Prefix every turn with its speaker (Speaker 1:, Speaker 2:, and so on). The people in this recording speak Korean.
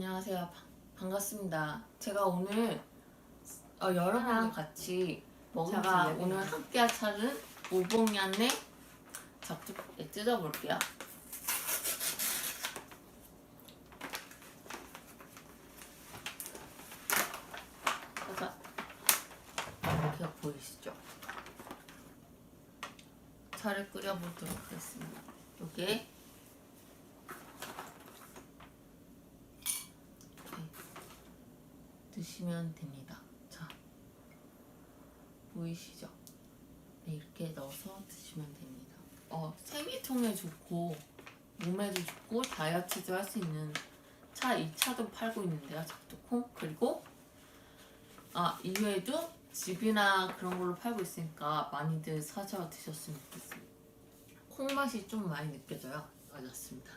Speaker 1: 안녕하세요. 바- 반갑습니다. 제가 오늘 어, 여러분과 같이
Speaker 2: 먹으면
Speaker 1: 제가 오늘 함께 할 차는 오봉얀의 네, 뜯어볼게요. 짜잔. 이렇게 보이시죠? 차를 끓여보도록 하겠습니다. 요게 이렇게 드시면 됩니다. 자, 보이시죠? 네, 이렇게 넣어서 드시면 됩니다. 어, 생리통에 좋고 몸에도 좋고 다이어트도 할 수 있는 차 2차도 팔고 있는데요. 작두콩 그리고 아 이외에도 집이나 그런 걸로 팔고 있으니까 많이들 사서 드셨으면 좋겠습니다. 콩 맛이 좀 많이 느껴져요. 맞았습니다.